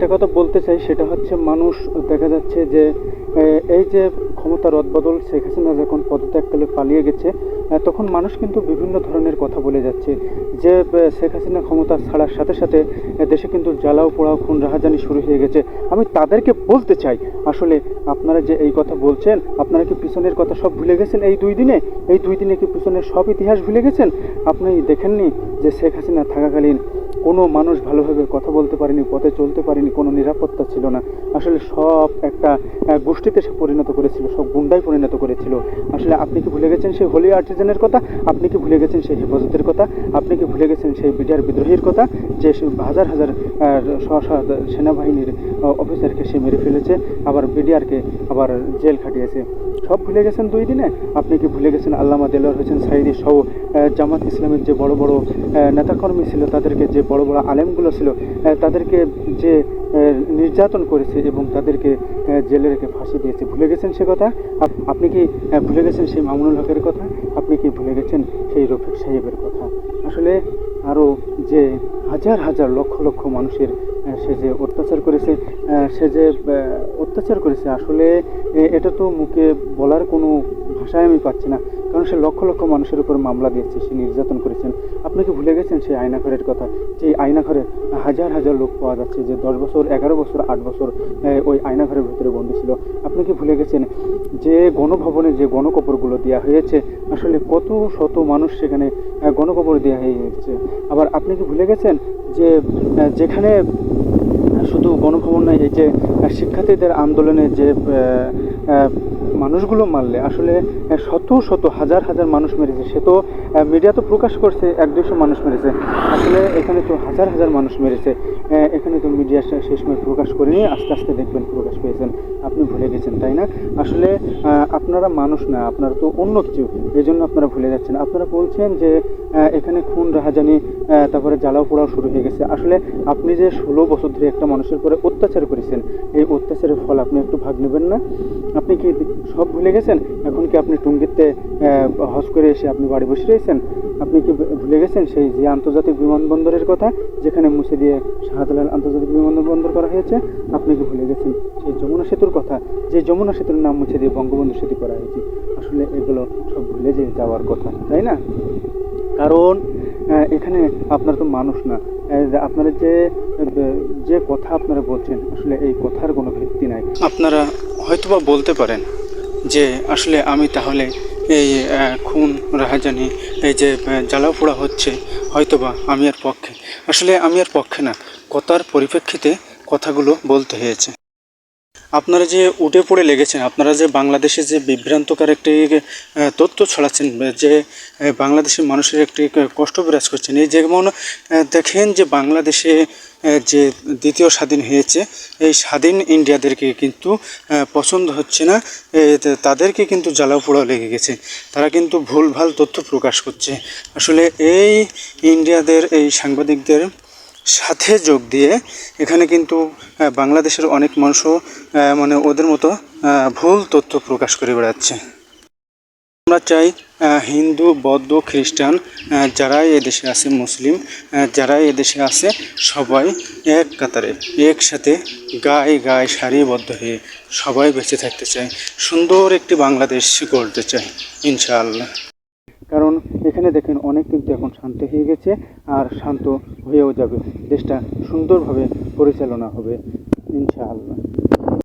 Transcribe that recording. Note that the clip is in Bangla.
একটা কথা বলতে চাই, সেটা হচ্ছে মানুষ, দেখা যাচ্ছে যে এই যে ক্ষমতা রদবদল শেখ হাসিনা যখন পদত্যাগ পদত্যাগকালে পালিয়ে গেছে তখন মানুষ কিন্তু বিভিন্ন ধরনের কথা বলে যাচ্ছে যে শেখ হাসিনা ক্ষমতা ছাড়ার সাথে সাথে দেশে কিন্তু জ্বালাও পোড়াও খুন রাহাজানি শুরু হয়ে গেছে। আমি তাদেরকে বলতে চাই, আসলে আপনারা যে এই কথা বলছেন, আপনারা কি পিছনের কথা সব ভুলে গেছেন এই দুই দিনে? এই দুই দিনে কি পিছনের সব ইতিহাস ভুলে গেছেন? আপনি দেখেননি যে শেখ হাসিনা থাকাকালীন কোনো মানুষ ভালোভাবে কথা বলতে পারেনি, পথে চলতে পারেনি, কোনো নিরাপত্তা ছিল না। আসলে সব একটা গোষ্ঠীতে সে পরিণত করেছিল, সব গুন্ডায় পরিণত করেছিল। আসলে আপনি কি ভুলে গেছেন সেই হোলি আর্টিজানের কথা? আপনি কি ভুলে গেছেন সেই হেফাজতের কথা? আপনি কি ভুলে গেছেন সেই বিডিআর বিদ্রোহীর কথা? যে হাজার হাজার সেনাবাহিনীর অফিসারকে সে মেরে ফেলেছে, আবার বিডিআরকে আবার জেল খাটিয়েছে। সব ভুলে গেছেন দুই দিনে? আপনি কি ভুলে গেছেন আল্লামা দেলোয়ার হোসেন সাইদি সহ জামাত ইসলামের যে বড় বড় নেতাকর্মী ছিল, তাদেরকে যে বড় বড় আলেমগুলো ছিল তাদেরকে যে নির্যাতন করেছে এবং তাদেরকে জেলে রেখে ফাঁসি দিয়েছে, ভুলে গেছেন সে কথা? আপনি কি ভুলে গেছেন সেই মামুনুল হকের কথা? আপনি কি ভুলে গেছেন সেই রফিক সাহেবের কথা? আসলে আরও যে হাজার হাজার লক্ষ লক্ষ মানুষের সে যে অত্যাচার করেছে সে যে অত্যাচার করেছে, আসলে এটা তো মুখে বলার কোনো ভাষায় আমি পাচ্ছি না। কারণ সে লক্ষ লক্ষ মানুষের উপর মামলা দিয়েছে, সে নির্যাতন করেছেন। আপনি কি ভুলে গেছেন সেই আয়নাঘরের কথা? যে আয়নাঘরে হাজার হাজার লোক পাওয়া যাচ্ছে, যে দশ বছর, এগারো বছর, আট বছর ওই আয়নাঘরের ভিতরে বন্দী ছিল। আপনি কি ভুলে গেছেন যে গণভবনে যে গণকবরগুলো দেওয়া হয়েছে, আসলে কত শত মানুষ সেখানে গণকবর দেওয়া হয়েছে? আবার আপনি কি ভুলে গেছেন যে যেখানে শুধু গণভবন নয় এই যে শিক্ষার্থীদের আন্দোলনে যে মানুষগুলো মারলে, আসলে শত শত, হাজার হাজার মানুষ মেরেছে। সে তো মিডিয়া তো প্রকাশ করছে, এক দুশো মানুষ মেরেছে। আসলে, এখানে তো হাজার হাজার মানুষ মেরেছে। এখানে তো মিডিয়া সেই সময় প্রকাশ করেনি, আস্তে আস্তে দেখবেন প্রকাশ পেয়েছেন। আপনি ভুলে গেছেন, তাই না? আসলে আপনারা মানুষ না, আপনারা তো অন্য কিছু এই জন্য আপনারা ভুলে যাচ্ছেন। আপনারা বলছেন যে এখানে খুন, রাহাজানি তারপরে জ্বালাও পোড়াও শুরু হয়ে গেছে। আসলে আপনি যে ষোলো বছর ধরে একটা মানুষের পরে অত্যাচার করেছেন, এই অত্যাচারের ফল আপনি একটু ভাগ নেবেন না? আপনি কি সব ভুলে গেছেন? এখন কি আপনি টুঙ্গিতে হজ করে এসে আপনি বাড়ি বসে রয়েছেন? আপনি কি ভুলে গেছেন সেই যে আন্তর্জাতিক বিমানবন্দরের কথা, যেখানে মুছে দিয়ে শাহজালাল আন্তর্জাতিক বিমানবন্দর করা হয়েছে? আপনি কি ভুলে গেছেন? সেই যমুনা সেতুর কথা, যে যমুনা সেতুর নাম মুছে দিয়ে বঙ্গবন্ধু সেতু করা হয়েছে। আসলে এগুলো সব ভুলে যে যাওয়ার কথা, তাই না? কারণ এখানে আপনারা তো মানুষ না। আপনারা যে যে কথা আপনারা বলছেন আসলে এই কথার কোনো ভিত্তি নাই। আপনারা হয়তোবা বলতে পারেন যে আসলে আমি তাহলে এই খুন রাহাজানি এই যে আহ, জ্বালাও পোড়া হচ্ছে হয়তোবা আমি এর পক্ষে। আসলে আমি এর পক্ষে না। কথার পরিপ্রেক্ষিতে কথাগুলো বলতে হয়েছে। আপনারা যে উঠে পড়ে লেগেছেন, আপনারা যে বাংলাদেশে যে বিভ্রান্তকার একটি তথ্য ছড়াচ্ছেন, যে বাংলাদেশের মানুষের একটি কষ্ট বিরাজ করছেন, এই যেমন দেখেন যে বাংলাদেশে যে দ্বিতীয় স্বাধীন হয়েছে, এই স্বাধীন ইন্ডিয়াদেরকে কিন্তু পছন্দ হচ্ছে না তাদেরকে কিন্তু জ্বালাও পোড়াও লেগে গেছে, তারা কিন্তু ভুলভাল তথ্য প্রকাশ করছে। আসলে এই ইন্ডিয়াদের, এই সাংবাদিকদের সাথে যোগ দিয়ে এখানে কিন্তু বাংলাদেশের অনেক মানুষও মানে ওদের মতো ভুল তথ্য প্রকাশ করে বেড়াচ্ছে। আমরা চাই হিন্দু, বৌদ্ধ, খ্রিস্টান যারাই এদেশে আছে, মুসলিম যারাই এদেশে আছে, সবাই এক কাতারে, একসাথে গায়ে গায়ে সারিবদ্ধ হয়ে সবাই বেঁচে থাকতে চায় সুন্দর একটি বাংলাদেশ গড়তে চায় ইনশাআল্লাহ। অনেক কিন্তু এখন শান্ত হয়ে গেছে আর শান্ত হয়েও যাবে। দেশটা সুন্দরভাবে পরিচালনা হবে, ইনশাআল্লাহ।